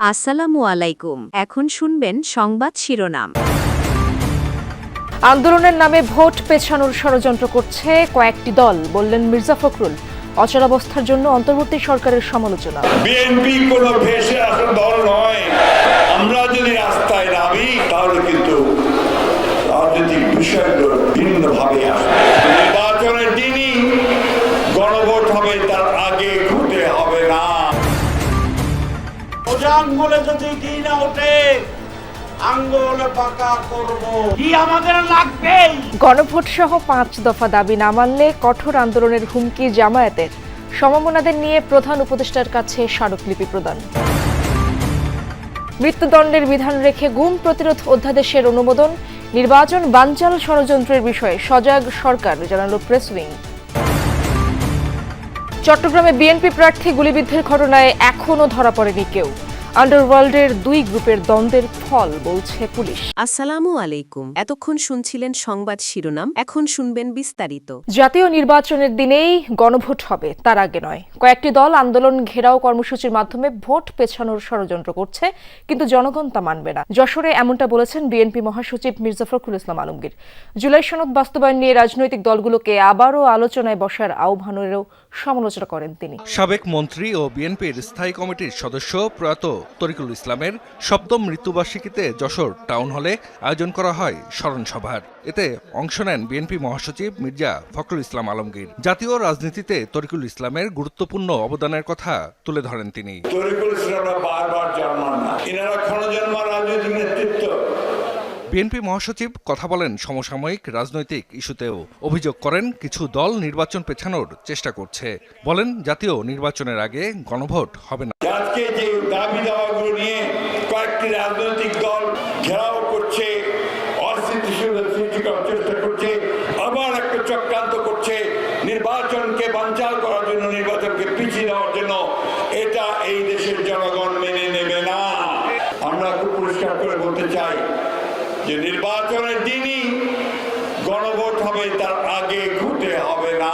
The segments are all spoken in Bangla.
আসসালামু আলাইকুম। এখন শুনবেন সংবাদ শিরোনাম। আন্দোলনের নামে ভোট পেছানোর ষড়যন্ত্র করছে কয়েকটি দল বললেন মির্জা ফখরুল। অচলাবস্থার জন্য অন্তর্বর্তী সরকারের সমালোচনা। বিএনপি কোনো ভেসে আসা দল নয়। আমরা যদি রাস্তায় নামি তাহলে কিন্তু রাজনৈতিক বিষয়গুলো ভিন্নভাবে আসবে। আঙ্গুলে যদি না ওঠে গণভোট সহ পাঁচ দফা দাবি না মানলে কঠোর আন্দোলনের হুমকি জামায়াতের। সমমনাদের নিয়ে প্রধান উপদেষ্টার কাছে স্মারকলিপি প্রদান। মৃত্যুদণ্ডের বিধান রেখে গুম প্রতিরোধ অধ্যাদেশের অনুমোদন, নির্বাচন বানচাল ষড়যন্ত্রের বিষয়ে সজাগ সরকার, জানালো প্রেস উইং। চট্টগ্রামে বিএনপি প্রার্থী গুলিবিদ্ধের ঘটনায় এখনও ধরা পড়েনি কেউ। আন্ডারওয়ার্ল্ডের দুই গ্রুপের দ্বন্দ্বের ফল বলছে পুলিশ। আসসালামু আলাইকুম। এতক্ষণ শুনছিলেন সংবাদ শিরোনাম এখন শুনবেন বিস্তারিত। জাতীয় নির্বাচনের দিনেই গণভোট হবে তার আগে নয়। কয়েকটি দল আন্দোলন ঘেরাও কর্মসূচির মাধ্যমে ভোট পেছানোর ষড়যন্ত্র করছে কিন্তু জনগণ তা মানবে না। যশোরে এমনটা বলেছেন বিএনপি মহাসচিব মির্জা ফখরুল ইসলাম আলমগীর। জুলাই সনদ বাস্তবায়ন নিয়ে রাজনৈতিক দলগুলোকে আবারও আলোচনায় বসার আহ্বানেরও সমালোচনা করেন তিনি। সাবেক মন্ত্রী ও বিএনপির স্থায়ী কমিটির সদস্য প্রয়াত তরিকুল ইসলামের সপ্তম মৃত্যুবার্ষিকীতে যশোর টাউন হলে আয়োজন করা হয় স্মরণ সভার। এতে অংশ নেন বিএনপি মহাসচিব মির্জা ফখরুল ইসলাম আলমগীর। জাতীয় রাজনীতিতে তরিকুল ইসলামের গুরুত্বপূর্ণ অবদানের কথা তুলে ধরেন তিনি। তরিকুল ইসলামরা বারবার জন্মান না এনারা ক্ষণজন্মা রাজনৈতিক নেতৃত্ব বিএনপি মহাসচিব কথা বলেন সমসাময়িক রাজনৈতিক ইস্যুতেও। অভিযোগ করেন কিছু দল নির্বাচন পেছানোর চেষ্টা করছে। বলেন, জাতীয় নির্বাচনের আগে গণভোট হবে না। আজকে যে দাবি দাওয়াগুলো নিয়ে কয়েকটি রাজনৈতিক দল ঘেরাও করছে অস্থিতিশীলতা সৃষ্টি করার চেষ্টা করছে আবার একটা চক্রান্ত করছে নির্বাচনকে বানচাল করার জন্য নির্বাচনকে পিছিয়ে দেওয়ার জন্য এটা এই দেশের জনগণ মেনে নেবে না আমরা খুব পরিষ্কার করে বলতে চাই যে নির্বাচনের দিনই গণভোট হবে তার আগে ঘুরতে হবে না।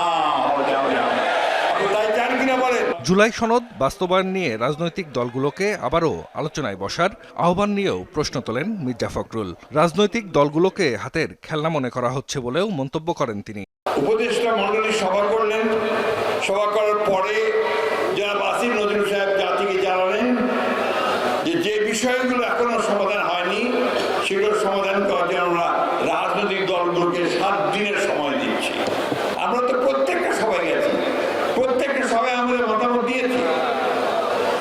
জুলাই সনদ বাস্তবায়ন নিয়ে রাজনৈতিক দলগুলোকে আবারও আলোচনায় বসার আহ্বান নিয়েও প্রশ্ন তোলেন মির্জা ফখরুল। রাজনৈতিক দলগুলোকে হাতের খেলনা মনে করা হচ্ছে বলেও মন্তব্য করেন তিনি। উপদেষ্টা মন্ডলী সভা করলেন। সভা করার পরে যারা বাসির নজরুল সাহেব জাতিকে জানালেন যে যে বিষয়গুলো এখনও সমাধান সেগুলোর সমাধান করার জন্য আমরা রাজনৈতিক দলগুলোকে সাত দিনের সময় দিচ্ছি আমরা তো প্রত্যেকটা সবাই গেছি প্রত্যেকটা সবাই আমাদের মতামত দিয়েছি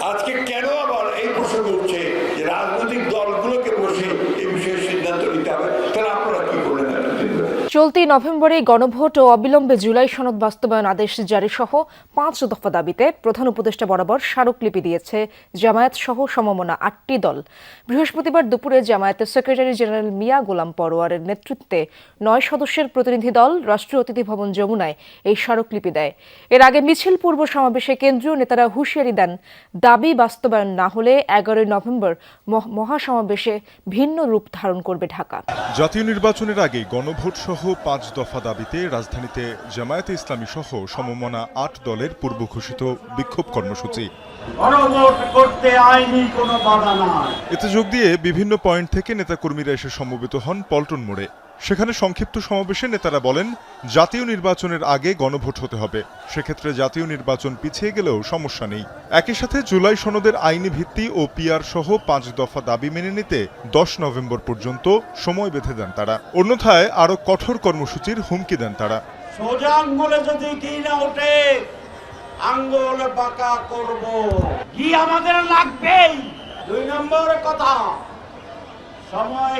আজকে কেন আবার এই প্রসঙ্গ উঠছে যে রাজনৈতিক দলগুলোকে বসে এই বিষয়ে সিদ্ধান্ত নিতে হবে তাহলে আপনারা কি করলেন এতদিন ধরে? চলতি নভেম্বরে গণভোট ও অবিলম্বে জুলাই সনদ বাস্তবায়ন আদেশ জারি সহ পাঁচ দফা দাবিতে প্রধান উপদেষ্টা বরাবর স্মারকলিপি দিয়েছে জামায়াত সহ সমমনা আটটি দল। বৃহস্পতিবার দুপুরে জামায়াতের সেক্রেটারি জেনারেল মিয়া গোলাম পরোয়ারের নেতৃত্বে নয় সদস্যের প্রতিনিধি দল রাষ্ট্রীয় অতিথি ভবন যমুনায় এই স্মারকলিপি দেয়। এর আগে মিছিল পূর্ব সমাবেশে কেন্দ্রীয় নেতারা হুঁশিয়ারি দেন, দাবি বাস্তবায়ন না হলে এগারোই নভেম্বর মহ- মহাসমাবেশে ভিন্ন রূপ ধারণ করবে ঢাকা। জাতীয় নির্বাচনের আগে গণভোট সহ পাঁচ দফা দাবিতে রাজধানীতে জামায়াতে ইসলামী সহ সমমনা আট দলের পূর্ব ঘোষিত বিক্ষোভ কর্মসূচি। এতে যোগ দিয়ে বিভিন্ন পয়েন্ট থেকে নেতাকর্মীরা এসে সমবেত হন পল্টন মোড়ে। সেখানে সংক্ষিপ্ত সমাবেশে নেতারা বলেন, জাতীয় নির্বাচনের আগে গণভোট হতে হবে। সেক্ষেত্রে জাতীয় নির্বাচন পিছিয়ে গেলেও সমস্যা নেই। একই সাথে জুলাই সনদের আইনি ভিত্তি ও পিআর সহ পাঁচ দফা দাবি মেনে নিতে দশ নভেম্বর পর্যন্ত সময় বেঁধে দেন তারা। অন্যথায় আরও কঠোর কর্মসূচির হুমকি দেন তারা। সময়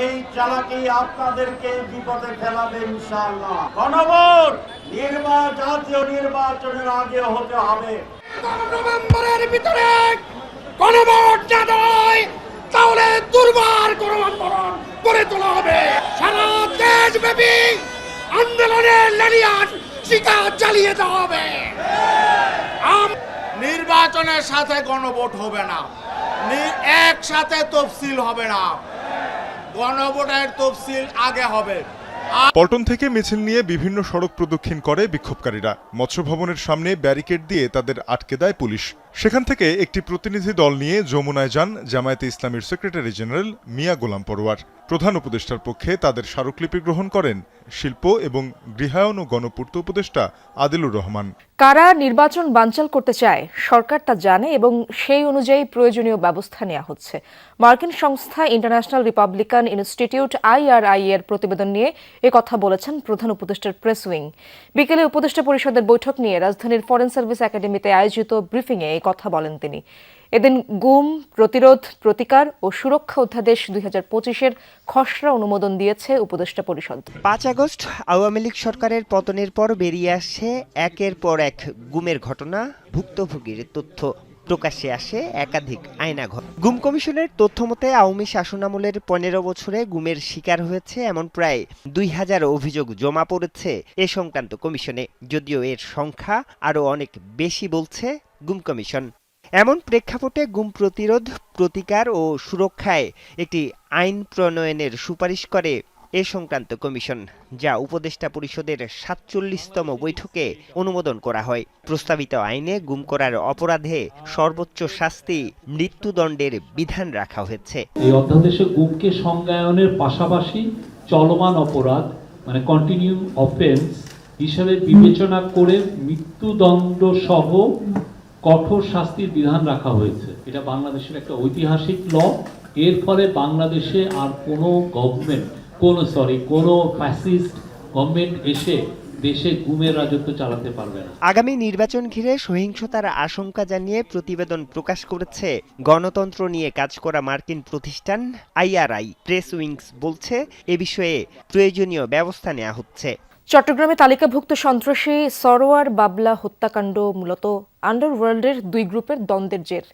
এই চালাকি আপনাদেরকে বিপদে ফেলাবে ইনশাআল্লাহ। গণভোট! নির্বাচন জাতীয় নির্বাচনের আগে হতে হবে। নভেম্বরের ভিতরে গণভোট না তাহলে দুর্বার কোনো আন্দোলন গড়ে তোলা হবে। সারা দেশব্যাপী আন্দোলনের লেলিয়ান শিকা চালিয়ে দেওয়া হবে। নির্বাচনের সাথে গণভোট হবে না একসাথে তফসিল হবে না। গণভোটের তফসিল আগে হবে। পল্টন থেকে মিছিল নিয়ে বিভিন্ন সড়ক প্রদক্ষিণ করে বিক্ষোভকারীরা। মৎস্য ভবনের সামনে ব্যারিকেড দিয়ে তাদের আটকে দেয় পুলিশ। সেখান থেকে একটি প্রতিনিধি দল নিয়ে যমুনায় যান জামায়াতে ইসলামীর সেক্রেটারি জেনারেল মিয়া গোলাম পরোয়ার। প্রধান উপদেষ্টার পক্ষে তাদের স্মারকলিপি গ্রহণ করেন শিল্প এবং গৃহায়ন ও গণপূর্ত উপদেষ্টা আদিলুর রহমান। কারা নির্বাচন বানচাল করতে চায়, সরকার তা জানে এবং সেই অনুযায়ী প্রয়োজনীয় ব্যবস্থা নেওয়া হচ্ছে। মার্কিন সংস্থা ইন্টারন্যাশনাল রিপাবলিকান ইনস্টিটিউট আইআরআই এর প্রতিবেদন নিয়ে কথা বলেছেন প্রধান উপদেষ্টার প্রেস উইং। বিকেলে উপদেষ্টা পরিষদের বৈঠক নিয়ে রাজধানীর ফরেন সার্ভিস একাডেমিতে আয়োজিত ব্রিফিংয়ে কথা বলেন তিনি। এদিন গুম, প্রতিরোধ, প্রতিকার ও সুরক্ষা অধ্যাদেশ দুই হাজার পঁচিশের খসড়া অনুমোদন দিয়েছে উপদেষ্টা পরিষদ। পাঁচ আগস্ট আওয়ামী লীগ সরকারের পতনের পর বেরিয়ে আসছে একের পর এক গুমের ঘটনা, ভুক্তভোগীর তথ্য। প্রকাশ্যে আসে একাধিক আয়নাঘর গুম কমিশনের তথ্য মতে, আওয়ামী শাসনামলের পনেরো বছরে গুমের শিকার হয়েছে এমন প্রায় দুই হাজার অভিযোগ জমা পড়েছে এ সংক্রান্ত কমিশনে। যদিও এর সংখ্যা আরও অনেক বেশি বলছে গুম কমিশন। এমন প্রেক্ষাপটে গুম প্রতিরোধ, প্রতিকার ও সুরক্ষায় একটি আইন প্রণয়নের সুপারিশ করে এ সংক্রান্ত কমিশন, যা উপদেষ্টা পরিষদের সাতচল্লিশতম বৈঠকে অনুমোদন করা হয়। প্রস্তাবিত আইনে গুম করার অপরাধে সর্বোচ্চ শাস্তি মৃত্যুদণ্ডের বিধান রাখা হয়েছে। এই অধ্যাদেশে গুমকে সংজ্ঞায়নের পাশাপাশি চলমান অপরাধ মানে কন্টিনিউ অফেন্স হিসাবে বিবেচনা করে মৃত্যুদণ্ড সহ কঠোর শাস্তির বিধান রাখা হয়েছে। এটা বাংলাদেশের একটা ঐতিহাসিক ল। এর ফলে বাংলাদেশে আর কোনো গভর্নমেন্ট কোন সরি কোনো ফ্যাসিস্ট গভর্নমেন্ট এসে দেশে গুমের রাজত্ব চালাতে পারবে না। আগামী নির্বাচন ঘিরে সহিংসতার আশঙ্কা জানিয়ে প্রতিবেদন প্রকাশ করেছে গণতন্ত্র নিয়ে কাজ করা মার্কিন প্রতিষ্ঠান আইআরআই। প্রেস উইংস বলছে এ বিষয়ে প্রয়োজনীয় ব্যবস্থা নেওয়া হচ্ছে। চট্টগ্রামে তালিকাভুক্ত সন্ত্রাসী সরোয়ার বাবলা হত্যাকাণ্ড মূলত আন্ডারওয়ার্ল্ডের দুই গ্রুপের দ্বন্দ্বের জের।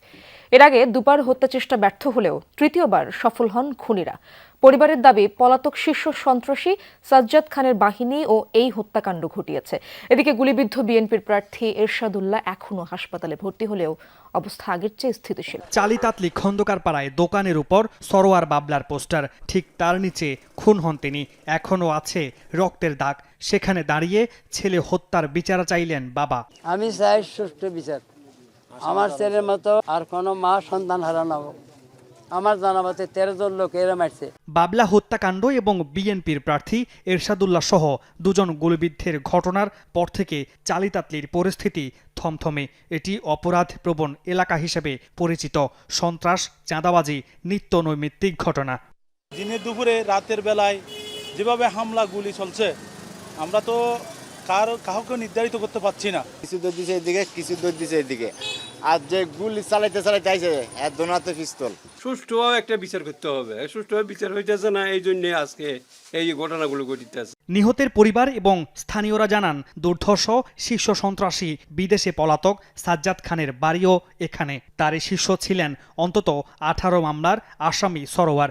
এর আগে দুবার হত্যা চেষ্টা ব্যর্থ হলেও তৃতীয়বার সফল হন খুনিরা। পরিবারের দাবি পলাতক শীর্ষ সন্ত্রাসী সাজ্জাদ খানের বাহিনী ও এই হত্যাকাণ্ড ঘটিয়েছে। এদিকে গুলিবিদ্ধ বিএনপির প্রার্থী এরশাদুল্লাহ এখনও হাসপাতালে ভর্তি হলেও অবস্থা আগের চেয়ে স্থিতিশীল। চালিতাতলি খন্দকার পাড়ায় দোকানের উপর সরোয়ার বাবলার পোস্টার ঠিক তার নিচে খুন হন তিনি। এখনও আছে রক্তের দাগ। সেখানে দাঁড়িয়ে ছেলে হত্যার বিচার চাইলেন বাবা। আমি চাই সুষ্ঠু বিচার। আমার ছেলের মতো আর কোনো মা সন্তান হারানো হোক। আমার জানাবাতে তেরো জন লোক এরা মারছে। বাবলা হত্যাকাণ্ড এবং বিএনপির প্রার্থী এরশাদুল্লাহ সহ দুজন গুলিবিদ্ধের ঘটনার পর থেকে চালিতাতলির পরিস্থিতি থমথমে। এটি অপরাধ প্রবণ এলাকা হিসেবে পরিচিত। সন্ত্রাস চাঁদাবাজি নিত্য নৈমিত্তিক ঘটনা। দিনে দুপুরে রাতের বেলায় যেভাবে হামলা গুলি চলছে আমরা তো কার কাউকে নির্ধারিত করতে পারছি না। কিছু দৌড় দিছে এদিকে কিছু দৌড় দিছে এদিকে আর যে গুলি চালাইতে চালাইতে আইছে এর দোনাতে পিস্তল। সুষ্ঠুভাবে একটা বিচার করতে হবে। সুষ্ঠুভাবে বিচার হইতেছে না এই জন্য আজকে এই ঘটনাগুলো ঘটিতেছে। নিহতের পরিবার এবং স্থানীয়রা জানান দুর্ধর্ষ শীর্ষ সন্ত্রাসী বিদেশে পলাতক সাজ্জাদ খানের বাড়িও এখানে। তারই শীর্ষ ছিলেন অন্তত আঠারো মামলার আসামি সরোয়ার।